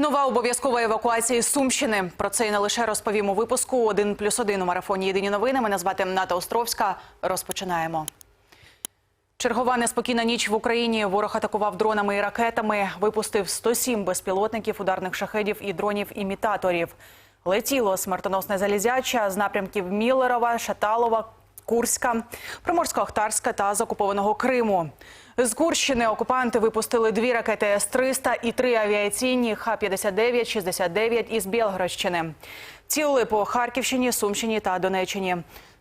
Нова обов'язкова евакуація з Сумщини. Про це і не лише розповім у випуску «1 плюс 1» у марафоні Єдині новини. Мене звати Ната Островська. Розпочинаємо. Чергова неспокійна ніч в Україні. Ворог атакував дронами і ракетами. Випустив 107 безпілотників, ударних шахедів і дронів-імітаторів. Летіло смертоносне залізяча з напрямків Міллерова, Шаталова, Курська, Приморсько-Ахтарська та з окупованого Криму. З Курщини окупанти випустили дві ракети С-300 і три авіаційні Х-59, 69 із Білгородщини. Цілили по Харківщині, Сумщині та Донеччині.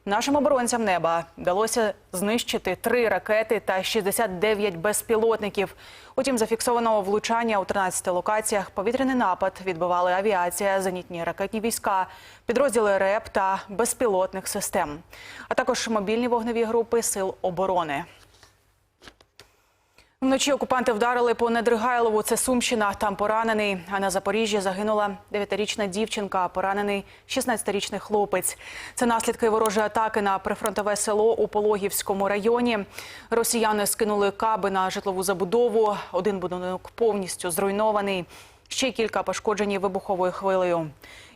Нашим оборонцям неба вдалося знищити три ракети та 69 безпілотників. Утім, зафіксованого влучання у 13 локаціях повітряний напад відбивали авіація, зенітні ракетні війська, підрозділи РЕП та безпілотних систем, а також мобільні вогневі групи сил оборони. Вночі окупанти вдарили по Недригайлову. Це Сумщина. Там поранений. А на Запоріжжі загинула 9-річна дівчинка, поранений 16-річний хлопець. Це наслідки ворожої атаки на прифронтове село у Пологівському районі. Росіяни скинули каби на житлову забудову. Один будинок повністю зруйнований. Ще кілька пошкоджені вибуховою хвилею.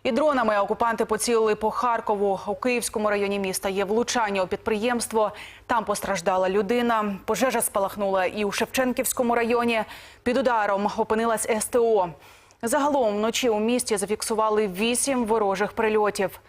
І дронами окупанти поцілили по Харкову. У Київському районі міста є влучання у підприємство. Там постраждала людина. Пожежа спалахнула і у Шевченківському районі. Під ударом опинилась СТО. Загалом вночі у місті зафіксували вісім ворожих прильотів.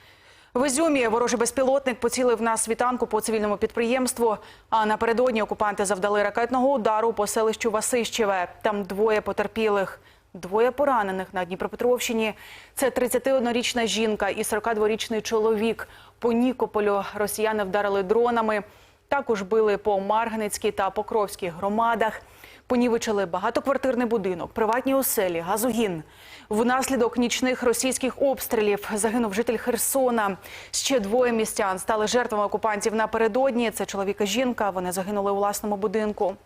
В Ізюмі ворожий безпілотник поцілив на світанку по цивільному підприємству. А напередодні окупанти завдали ракетного удару по селищу Васищеве. Там двоє потерпілих. Двоє поранених на Дніпропетровщині. Це 31-річна жінка і 42-річний чоловік. По Нікополю росіяни вдарили дронами. Також били по Марганицькій та Покровській громадах. Понівечили багатоквартирний будинок, приватні оселі, газогін. Внаслідок нічних російських обстрілів загинув житель Херсона. Ще двоє містян стали жертвами окупантів напередодні. Це чоловік і жінка. Вони загинули у власному будинку.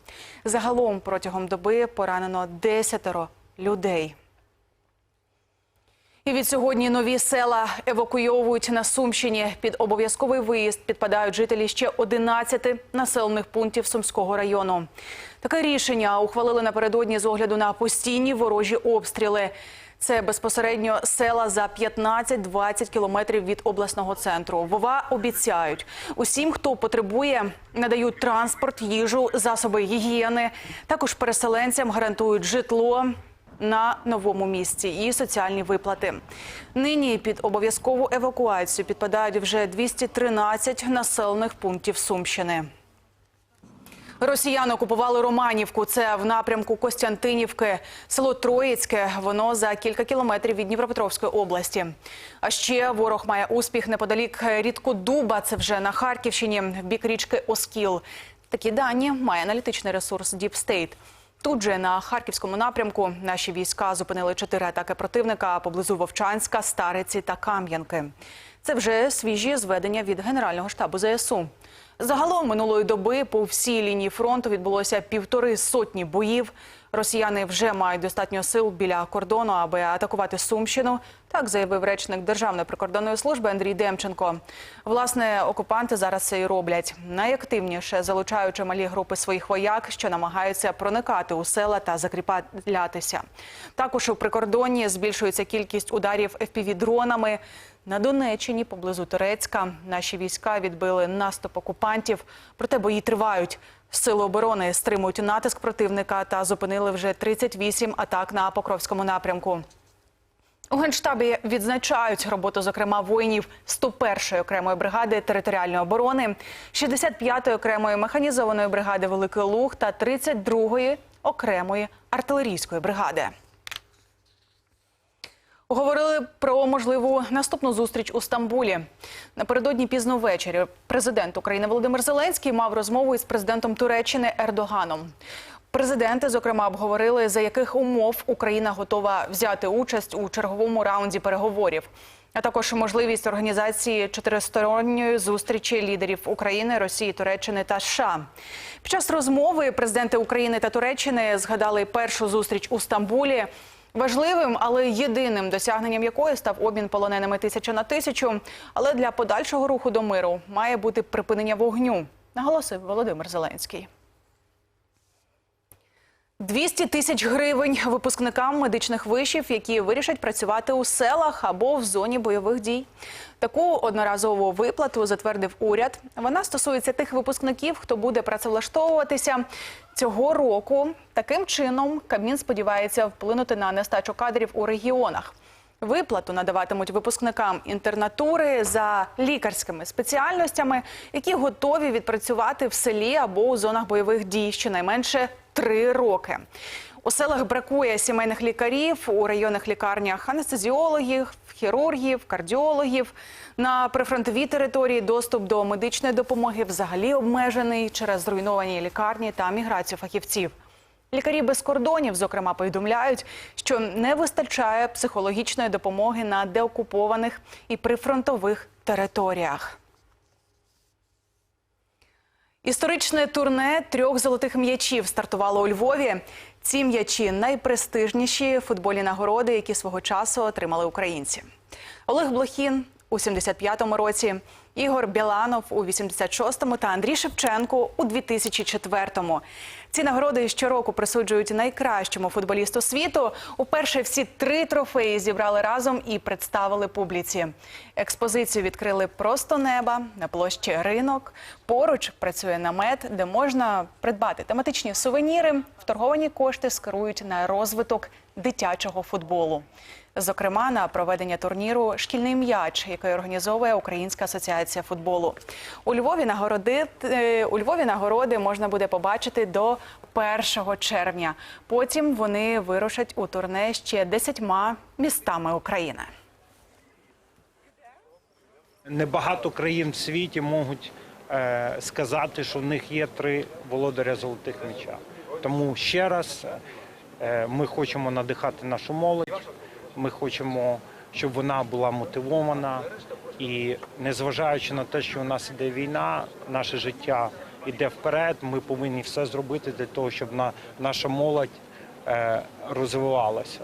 Загалом протягом доби поранено десятеро людей. І від сьогодні нові села евакуйовують на Сумщині. Під обов'язковий виїзд підпадають жителі ще 11 населених пунктів Сумського району. Таке рішення ухвалили напередодні з огляду на постійні ворожі обстріли. Це безпосередньо села за 15-20 кілометрів від обласного центру. Вова обіцяють усім, хто потребує, надають транспорт, їжу, засоби гігієни. Також переселенцям гарантують житло на новому місці і соціальні виплати. Нині під обов'язкову евакуацію підпадають вже 213 населених пунктів Сумщини. Росіяни окупували Романівку. Це в напрямку Костянтинівки, село Троїцьке. Воно за кілька кілометрів від Дніпропетровської області. А ще ворог має успіх неподалік Рідкодуба. Це вже на Харківщині, в бік річки Оскіл. Такі дані має аналітичний ресурс State. Тут же на харківському напрямку наші війська зупинили чотири атаки противника поблизу Вовчанська, Стариці та Кам'янки. Це вже свіжі зведення від Генерального штабу ЗСУ. Загалом минулої доби по всій лінії фронту відбулося півтори сотні боїв. Росіяни вже мають достатньо сил біля кордону, аби атакувати Сумщину. Так заявив речник Державної прикордонної служби Андрій Демченко. Власне, окупанти зараз це і роблять найактивніше, залучаючи малі групи своїх вояк, що намагаються проникати у села та закріплятися. Також у прикордонні збільшується кількість ударів fpv дронами. На Донеччині, поблизу Турецька, наші війська відбили наступ окупантів. Проте бої тривають. Сили оборони стримують натиск противника та зупинили вже 38 атак на Покровському напрямку. У Генштабі відзначають роботу, зокрема, воїнів 101-ї окремої бригади територіальної оборони, 65-ї окремої механізованої бригади Великий Луг та 32-ї окремої артилерійської бригади. Говорили про можливу наступну зустріч у Стамбулі. Напередодні пізно ввечері президент України Володимир Зеленський мав розмову із президентом Туреччини Ердоганом. Президенти, зокрема, обговорили, за яких умов Україна готова взяти участь у черговому раунді переговорів, а також можливість організації чотиристоронньої зустрічі лідерів України, Росії, Туреччини та США. Під час розмови президенти України та Туреччини згадали першу зустріч у Стамбулі. Важливим, але єдиним досягненням якої став обмін полоненими тисяча на тисячу. Але для подальшого руху до миру має бути припинення вогню, наголосив Володимир Зеленський. 200 тисяч гривень випускникам медичних вишів, які вирішать працювати у селах або в зоні бойових дій. Таку одноразову виплату затвердив уряд. Вона стосується тих випускників, хто буде працевлаштовуватися цього року. Таким чином Кабмін сподівається вплинути на нестачу кадрів у регіонах. Виплату надаватимуть випускникам інтернатури за лікарськими спеціальностями, які готові відпрацювати в селі або у зонах бойових дій щонайменше три роки. У селах бракує сімейних лікарів, у районних лікарнях анестезіологів, хірургів, кардіологів. На прифронтовій території доступ до медичної допомоги взагалі обмежений через зруйновані лікарні та міграцію фахівців. Лікарі без кордонів, зокрема, повідомляють, що не вистачає психологічної допомоги на деокупованих і прифронтових територіях. Історичне турне трьох золотих м'ячів стартувало у Львові. Ці м'ячі найпрестижніші футбольні нагороди, які свого часу отримали українці. Олег Блохін у 75-му році, Ігор Біланов у 86-му та Андрій Шевченко у 2004-му. Ці нагороди щороку присуджують найкращому футболісту світу. Уперше всі три трофеї зібрали разом і представили публіці. Експозицію відкрили просто неба на площі ринок. Поруч працює намет, де можна придбати тематичні сувеніри. Вторговані кошти скерують на розвиток дитячого футболу. Зокрема, на проведення турніру Шкільний м'яч, який організовує Українська асоціація футболу. У Львові нагороди е, у Львові нагороди можна буде побачити до 1 червня. Потім вони вирушать у турне ще десятьма містами України. Небагато країн в світі можуть е, сказати, що в них є три володаря золотих м'яча. Тому ще раз е, ми хочемо надихати нашу молодь. Ми хочемо, щоб вона була мотивована. І незважаючи на те, що у нас іде війна, наше життя йде вперед. Ми повинні все зробити для того, щоб на, наша молодь е, розвивалася.